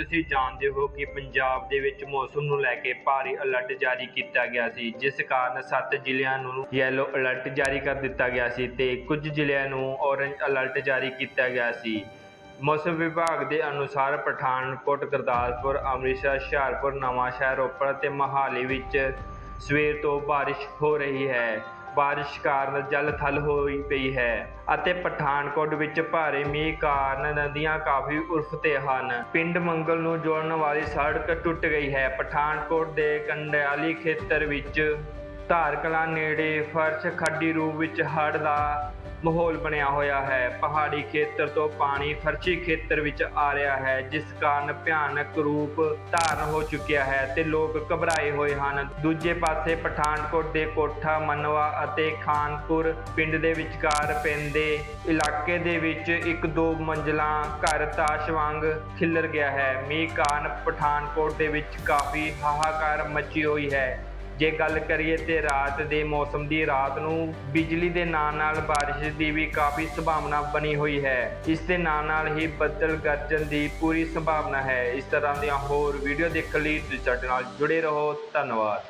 ਤੁਸੀਂ ਜਾਣਦੇ ਹੋ ਕਿ ਪੰਜਾਬ ਦੇ ਵਿੱਚ ਮੌਸਮ ਨੂੰ ਲੈ ਕੇ ਭਾਰੀ ਅਲਰਟ ਜਾਰੀ ਕੀਤਾ ਗਿਆ ਸੀ, ਜਿਸ ਕਾਰਨ 7 ਜ਼ਿਲ੍ਹਿਆਂ ਨੂੰ ਯੈਲੋ ਅਲਰਟ ਜਾਰੀ ਕਰ ਦਿੱਤਾ ਗਿਆ ਸੀ ਤੇ ਕੁਝ ਜ਼ਿਲ੍ਹਿਆਂ ਨੂੰ ਔਰੰਜ ਅਲਰਟ ਜਾਰੀ ਕੀਤਾ ਗਿਆ ਸੀ। ਮੌਸਮ ਵਿਭਾਗ ਦੇ ਅਨੁਸਾਰ ਪਠਾਨਕੋਟ, ਗੁਰਦਾਸਪੁਰ, ਅੰਮ੍ਰਿਤਸਰ, ਹੁਸ਼ਿਆਰਪੁਰ, ਨਵਾਂਸ਼ਹਿਰ, ਰੋਪੜ ਅਤੇ ਮਹਾਲੀ ਵਿੱਚ ਸਵੇਰ ਤੋਂ ਬਾਰਿਸ਼ ਹੋ ਰਹੀ ਹੈ। ਬਾਰਿਸ਼ ਕਾਰਨ ਜਲ ਥਲ ਹੋਈ ਪਈ ਹੈ ਅਤੇ ਪਠਾਨਕੋਟ ਵਿੱਚ ਭਾਰੀ ਮੀਂਹ ਕਾਰਨ ਨਦੀਆਂ ਕਾਫੀ ਉਰਫ ਤੇ ਹਨ। ਪਿੰਡ ਮੰਗਲ ਨੂੰ ਜੋੜਨ ਵਾਲੀ ਸੜਕ ਟੁੱਟ ਗਈ ਹੈ। ਪਠਾਨਕੋਟ ਦੇ ਕੰਡਿਆਲੀ ਖੇਤਰ ਵਿੱਚ ਧਾਰ ਕਲਾਂ ਨੇੜੇ ਫਰਸ਼ ਖੱਡੀ ਰੂਪ ਵਿੱਚ ਹੜ੍ਹ ਦਾ ਮਾਹੌਲ ਬਣਿਆ ਹੋਇਆ ਹੈ। ਪਹਾੜੀ ਖੇਤਰ ਤੋਂ ਪਾਣੀ ਫਰਸ਼ੀ ਖੇਤਰ ਵਿੱਚ ਆ ਰਿਹਾ ਹੈ, ਜਿਸ ਕਾਰਨ ਭਿਆਨਕ ਰੂਪ ਧਾਰਨ ਹੋ ਚੁੱਕਿਆ ਹੈ ਤੇ ਲੋਕ ਘਬਰਾਏ ਹੋਏ ਹਨ। ਦੂਜੇ ਪਾਸੇ ਪਠਾਨਕੋਟ ਦੇ ਕੋਠਾ, ਮਨਵਾ ਅਤੇ ਖਾਨਪੁਰ ਪਿੰਡ ਦੇ ਵਿਚਕਾਰ ਪੈਂਦੇ ਇਲਾਕੇ ਦੇ ਵਿੱਚ ਇੱਕ ਦੋ ਮੰਜ਼ਲਾਂ ਘਰ ਤਾਸ਼ ਵਾਂਗ ਖਿਲਰ ਗਿਆ ਹੈ। ਮੀਂਹ ਕਾਰਨ ਪਠਾਨਕੋਟ ਦੇ ਵਿੱਚ ਕਾਫੀ ਹਾਹਾਕਾਰ ਮਚੀ ਹੋਈ ਹੈ। ਜੇ ਗੱਲ ਕਰੀਏ ਤੇ ਰਾਤ ਦੇ ਮੌਸਮ ਦੀ, ਰਾਤ ਨੂੰ ਬਿਜਲੀ ਦੇ ਨਾਲ ਨਾਲ ਬਾਰਿਸ਼ ਦੀ ਵੀ ਕਾਫੀ ਸੰਭਾਵਨਾ ਬਣੀ ਹੋਈ ਹੈ। ਇਸ ਦੇ ਨਾਲ ਨਾਲ ਹੀ ਬੱਦਲ ਗਰਜਣ ਦੀ ਪੂਰੀ ਸੰਭਾਵਨਾ ਹੈ। ਇਸ ਤਰ੍ਹਾਂ ਦੀਆਂ ਹੋਰ ਵੀਡੀਓ ਦੇਖਣ ਲਈ ਤੁਸੀਂ ਸਾਡੇ ਨਾਲ ਜੁੜੇ ਰਹੋ। ਧੰਨਵਾਦ।